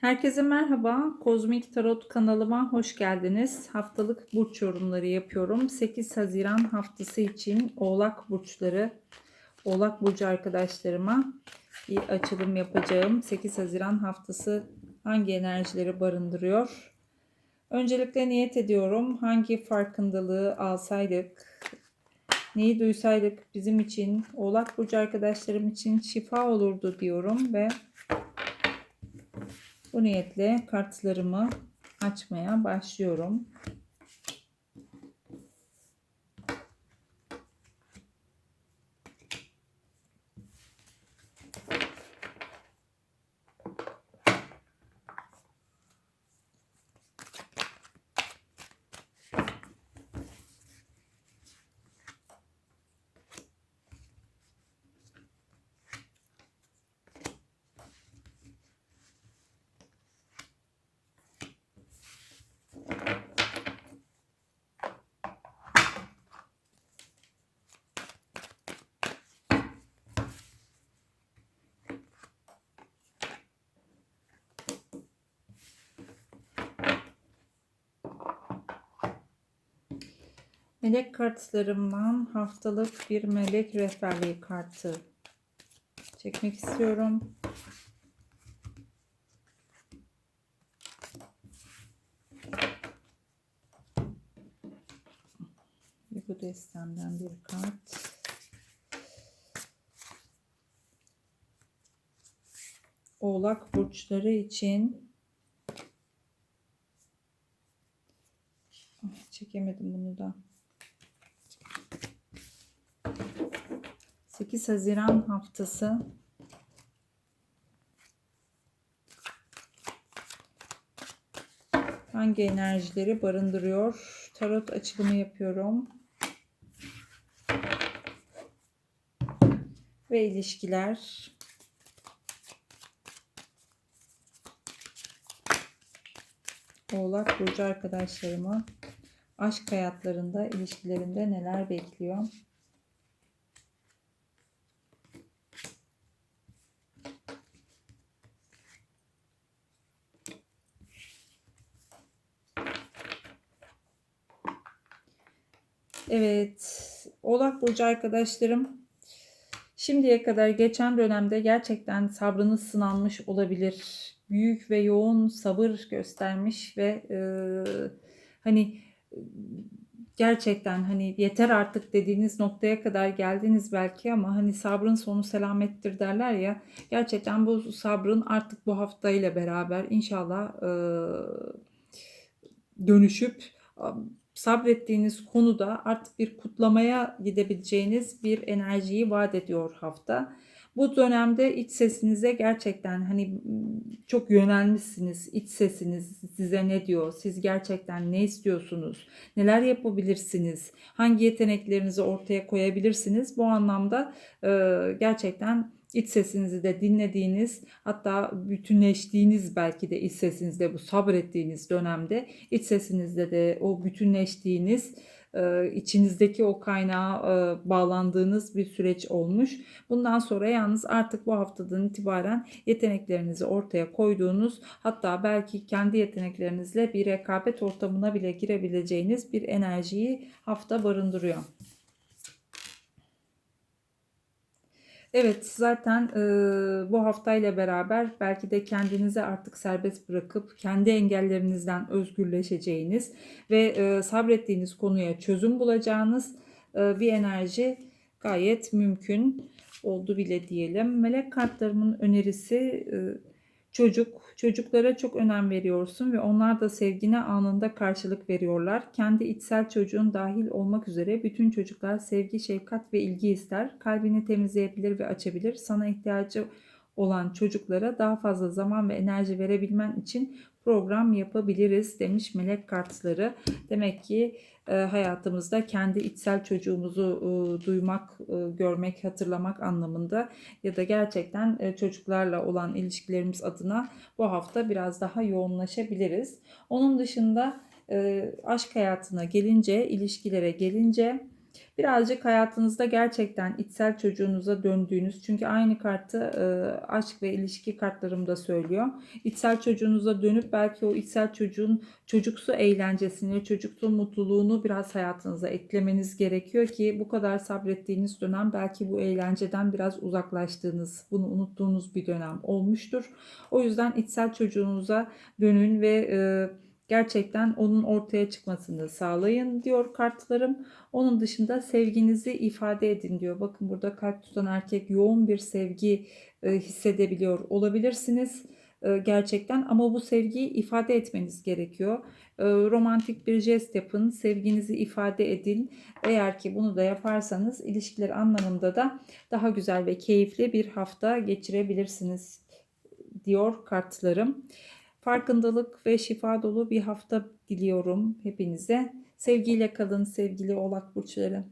Herkese merhaba. Kozmik Tarot kanalıma hoş geldiniz. Haftalık burç yorumları yapıyorum. 8 Haziran haftası için Oğlak burçları, Oğlak burcu arkadaşlarıma bir açılım yapacağım. 8 Haziran haftası hangi enerjileri barındırıyor? Öncelikle niyet ediyorum. Hangi farkındalığı alsaydık, neyi duysaydık bizim için, Oğlak burcu arkadaşlarım için şifa olurdu diyorum ve bu niyetle kartlarımı açmaya başlıyorum. Melek kartlarımdan haftalık bir melek rehberliği kartı çekmek istiyorum. Bu destemden bir kart. Oğlak burçları için Ah, çekemedim bunu da. 8 Haziran haftası hangi enerjileri barındırıyor? Tarot açılımı yapıyorum. Ve ilişkiler. Oğlak Burcu arkadaşlarımı aşk hayatlarında, ilişkilerinde neler bekliyor? Evet, Oğlak Burcu arkadaşlarım şimdiye kadar geçen dönemde gerçekten sabrınız sınanmış olabilir. Büyük ve yoğun sabır göstermiş ve e, hani gerçekten hani yeter artık dediğiniz noktaya kadar geldiniz belki ama hani sabrın sonu selamettir derler ya. Gerçekten bu sabrın artık bu haftayla beraber inşallah e, dönüşüp sabrettiğiniz konuda artık bir kutlamaya gidebileceğiniz bir enerjiyi vaat ediyor hafta. Bu dönemde iç sesinize gerçekten hani çok yönelmişsiniz. İç sesiniz size ne diyor? Siz gerçekten ne istiyorsunuz? Neler yapabilirsiniz? Hangi yeteneklerinizi ortaya koyabilirsiniz? Bu anlamda e, gerçekten iç sesinizi de dinlediğiniz hatta bütünleştiğiniz belki de iç sesinizde bu sabrettiğiniz dönemde iç sesinizde de o bütünleştiğiniz e, içinizdeki o kaynağa e, bağlandığınız bir süreç olmuş. Bundan sonra yalnız artık bu haftadan itibaren yeteneklerinizi ortaya koyduğunuz hatta belki kendi yeteneklerinizle bir rekabet ortamına bile girebileceğiniz bir enerjiyi hafta barındırıyor. Evet zaten e, bu haftayla beraber belki de kendinizi artık serbest bırakıp kendi engellerinizden özgürleşeceğiniz ve e, sabrettiğiniz konuya çözüm bulacağınız e, bir enerji gayet mümkün oldu bile diyelim. Melek kartlarımın önerisi e, çocuk, çocuklara çok önem veriyorsun ve onlar da sevgine anında karşılık veriyorlar. Kendi içsel çocuğun dahil olmak üzere bütün çocuklar sevgi, şefkat ve ilgi ister. Kalbini temizleyebilir ve açabilir. Sana ihtiyacı olan çocuklara daha fazla zaman ve enerji verebilmen için program yapabiliriz demiş melek kartları. Demek ki hayatımızda kendi içsel çocuğumuzu e, duymak, e, görmek, hatırlamak anlamında ya da gerçekten e, çocuklarla olan ilişkilerimiz adına bu hafta biraz daha yoğunlaşabiliriz. Onun dışında e, aşk hayatına gelince, ilişkilere gelince Birazcık hayatınızda gerçekten içsel çocuğunuza döndüğünüz çünkü aynı kartı e, aşk ve ilişki kartlarım da söylüyor. İçsel çocuğunuza dönüp belki o içsel çocuğun çocuksu eğlencesini, çocuksu mutluluğunu biraz hayatınıza eklemeniz gerekiyor ki bu kadar sabrettiğiniz dönem belki bu eğlenceden biraz uzaklaştığınız, bunu unuttuğunuz bir dönem olmuştur. O yüzden içsel çocuğunuza dönün ve e, gerçekten onun ortaya çıkmasını sağlayın diyor kartlarım. Onun dışında sevginizi ifade edin diyor. Bakın burada kalp tutan erkek yoğun bir sevgi e, hissedebiliyor olabilirsiniz e, gerçekten ama bu sevgiyi ifade etmeniz gerekiyor. E, romantik bir jest yapın, sevginizi ifade edin. Eğer ki bunu da yaparsanız ilişkiler anlamında da daha güzel ve keyifli bir hafta geçirebilirsiniz diyor kartlarım. Farkındalık ve şifa dolu bir hafta diliyorum hepinize. Sevgiyle kalın sevgili oğlak burçları.